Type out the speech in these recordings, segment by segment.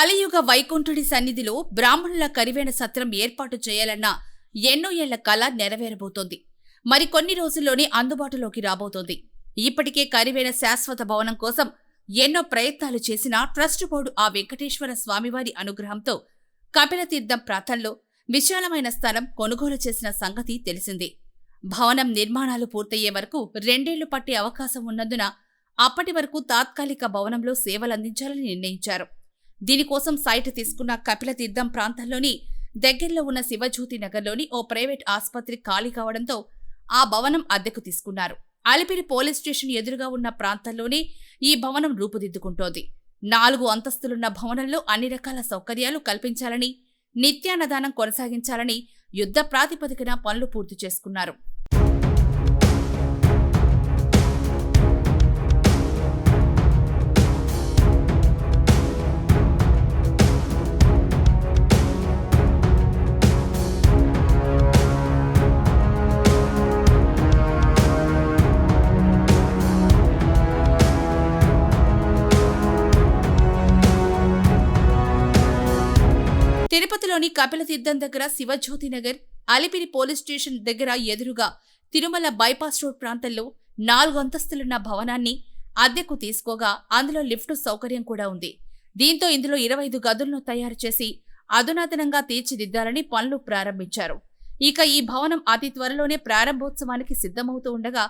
కలియుగ వైకుంఠుడి సన్నిధిలో బ్రాహ్మణుల కరివేణ సత్రం ఏర్పాటు చేయాలన్న ఎన్నో ఏళ్ళ కళ నెరవేరబోతోంది. మరికొన్ని రోజుల్లోనే అందుబాటులోకి రాబోతోంది. ఇప్పటికే కరివేణ శాశ్వత భవనం కోసం ఎన్నో ప్రయత్నాలు చేసిన ట్రస్ట్ బోర్డు ఆ వెంకటేశ్వర స్వామివారి అనుగ్రహంతో కపిలతీర్థం ప్రాంతంలో విశాలమైన స్థలం కొనుగోలు చేసిన సంగతి తెలిసిందే. భవనం నిర్మాణాలు పూర్తయ్యే వరకు రెండేళ్ళు పట్టే అవకాశం ఉన్నందున అప్పటి వరకు తాత్కాలిక భవనంలో సేవలందించాలని నిర్ణయించారు. దీనికోసం సైట్ తీసుకున్న కపిలతీర్థం ప్రాంతంలోని దగ్గరలో ఉన్న శివజ్యోతి నగర్లోని ఓ ప్రైవేట్ ఆసుపత్రి ఖాళీ కావడంతో ఆ భవనం అద్దెకు తీసుకున్నారు. అలిపిరి పోలీస్ స్టేషన్ ఎదురుగా ఉన్న ప్రాంతంలోనే ఈ భవనం రూపుదిద్దుకుంటోంది. నాలుగు అంతస్తులున్న భవనంలో అన్ని రకాల సౌకర్యాలు కల్పించాలని నిత్యాన్నదానం కొనసాగించాలని యుద్ధ ప్రాతిపదికన పనులు పూర్తి చేసుకున్నారు. తిరుపతిలోని కపిలతీర్థం దగ్గర శివజ్యోతి నగర్ అలిపిరి పోలీస్ స్టేషన్ దగ్గర ఎదురుగా తిరుమల బైపాస్ రోడ్ ప్రాంతంలో నాలుగు అంతస్తులున్న భవనాన్ని అద్దెకు తీసుకోగా అందులో లిఫ్ట్ సౌకర్యం కూడా ఉంది. దీంతో ఇందులో ఇరవై ఐదు గదులను తయారు చేసి అధునాతనంగా తీర్చిదిద్దాలని పనులు ప్రారంభించారు. ఇక ఈ భవనం అతి త్వరలోనే ప్రారంభోత్సవానికి సిద్ధమవుతూ ఉండగా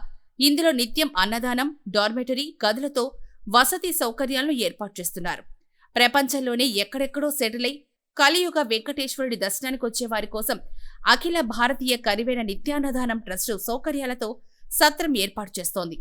ఇందులో నిత్యం అన్నదానం డార్మెటరీ గదులతో వసతి సౌకర్యాలను ఏర్పాటు చేస్తున్నారు. ప్రపంచంలోనే ఎక్కడెక్కడో సెటిల్ అయి కలియుగ వెంకటేశ్వరుడి దర్శనానికి వచ్చే వారి కోసం అఖిల భారతీయ కరివేణ నిత్యాన్నదానం ట్రస్టు సౌకర్యాలతో సత్రం ఏర్పాటు చేస్తోంది.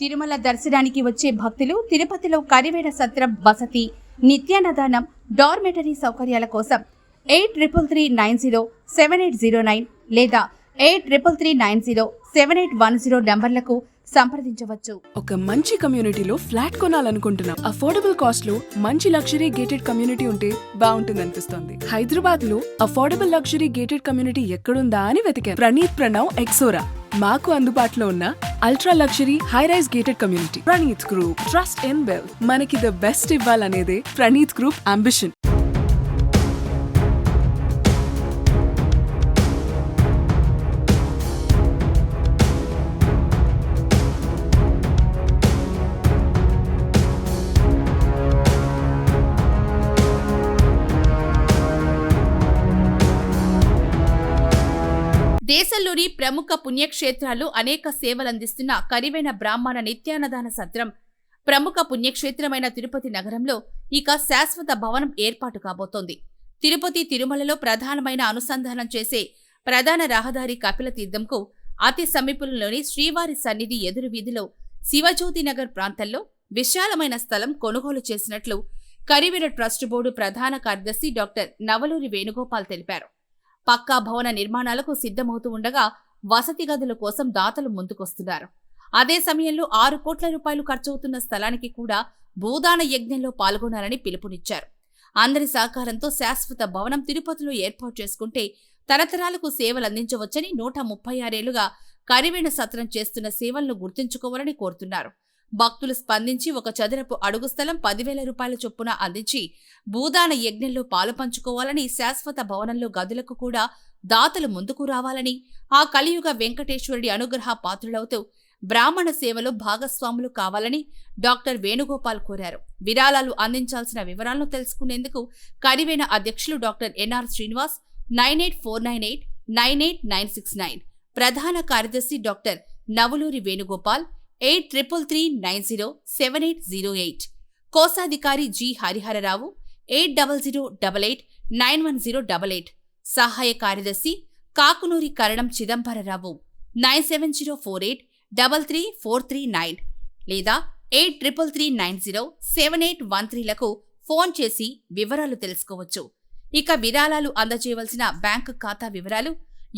తిరుమల దర్శనానికి వచ్చే భక్తులు తిరుపతిలో కరివేణ సత్రం వసతి నిత్యాన్నదానం డార్మెటరీ సౌకర్యాల కోసం eight triple three nine zero seven eight zero nine లేదా eight triple three nine zero seven eight one zero నంబర్లకు సంప్రదించవచ్చు. ఒక మంచి కమ్యూనిటీలో ఫ్లాట్ కొనాలనుకుంటున్నాం. అఫోర్డబుల్ కాస్ట్లో మంచి లగ్జరీ గేటెడ్ కమ్యూనిటీ ఉంటే బాగుంటుంది అనిపిస్తుంది హైదరాబాద్లో అఫోర్డబుల్ లగ్జరీ గేటెడ్ కమ్యూనిటీ ఎక్కడుందా అని వెతికాను ప్రణీత్ ప్రణవ్ ఎక్సోరా మాకు అందుబాటులో ఉన్న ultra luxury high rise gated community Praneeth group trust in bell మనకి ద బెస్ట్ ఇవ్వాలనేదే ప్రణీత్ గ్రూప్ అంబిషన్ దేశంలోని ప్రముఖ పుణ్యక్షేత్రాలు అనేక సేవలందిస్తున్న కరివైన బ్రాహ్మణ నిత్యానదాన సత్రం. ప్రముఖ పుణ్యక్షేత్రమైన తిరుపతి నగరంలో ఇక శాశ్వత భవనం ఏర్పాటు కాబోతోంది. తిరుపతి తిరుమలలో ప్రధానమైన అనుసంధానం చేసే ప్రధాన రహదారి కపిల తీర్థంకు అతి సమీపంలోని శ్రీవారి సన్నిధి ఎదురు వీధిలో శివజ్యోతి నగర్ ప్రాంతంలో విశాలమైన స్థలం కొనుగోలు చేసినట్లు కరివీర ట్రస్ట్ బోర్డు ప్రధాన కార్యదర్శి డాక్టర్ నవలూరి వేణుగోపాల్ తెలిపారు. పక్కా భవన నిర్మాణాలకు సిద్ధమవుతూ ఉండగా వసతి గదుల కోసం దాతలు ముందుకొస్తున్నారు. అదే సమయంలో ఆరు కోట్ల రూపాయలు ఖర్చవుతున్న స్థలానికి కూడా భూదాన యజ్ఞంలో పాల్గొనాలని పిలుపునిచ్చారు. అందరి సహకారంతో శాశ్వత భవనం తిరుపతిలో ఏర్పాటు చేసుకుంటే తరతరాలకు సేవలు అందించవచ్చని నూట ముప్పై ఆరేళ్ళుగా కరివేణ సత్రం చేస్తున్న సేవలను గుర్తుంచుకోవాలని కోరుతున్నారు. భక్తులు స్పందించి ఒక చదరపు అడుగు స్థలం పదివేల రూపాయల చొప్పున అందించి భూదాన యజ్ఞంలో పాలు పంచుకోవాలని శాశ్వత భవనంలో గదులకు కూడా దాతలు ముందుకు రావాలని ఆ కలియుగ వెంకటేశ్వరుడి అనుగ్రహ పాత్రులవుతూ బ్రాహ్మణ సేవలో భాగస్వాములు కావాలని డాక్టర్ వేణుగోపాల్ కోరారు. విరాళాలు అందించాల్సిన వివరాలను తెలుసుకునేందుకు కరివేణ అధ్యక్షులు doctor N R Srinivas nine eight four nine eight nine eight nine six nine. ప్రధాన కార్యదర్శి doctor Navaluri Venugopal eight triple three nine zero seven eight zero eight. కోశాధికారి G Harihararao eight double zero double eight nine one zero double eight. సహాయ కార్యదర్శి Kakunuri Karanam Chidambararao nine seven zero four eight double three four three nine. లేదా eight triple three nine zero seven eight one త్రీలకు phone చేసి వివరాలు తెలుసుకోవచ్చు. ఇక విరాళాలు అందజేయవలసిన bank ఖాతా వివరాలు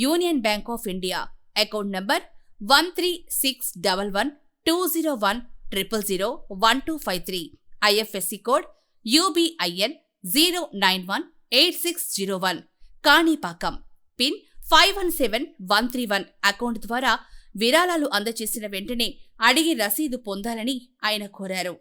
union bank of India account number one three six double one two zero one triple zero one two five three IFSC code UBIN zero nine one eight six zero one Kanipakam. Pin five one seven one three one account ద్వారా విరాళాలు అందజేసిన వెంటనే అడిగి రసీదు పొందాలని ఆయన కోరారు.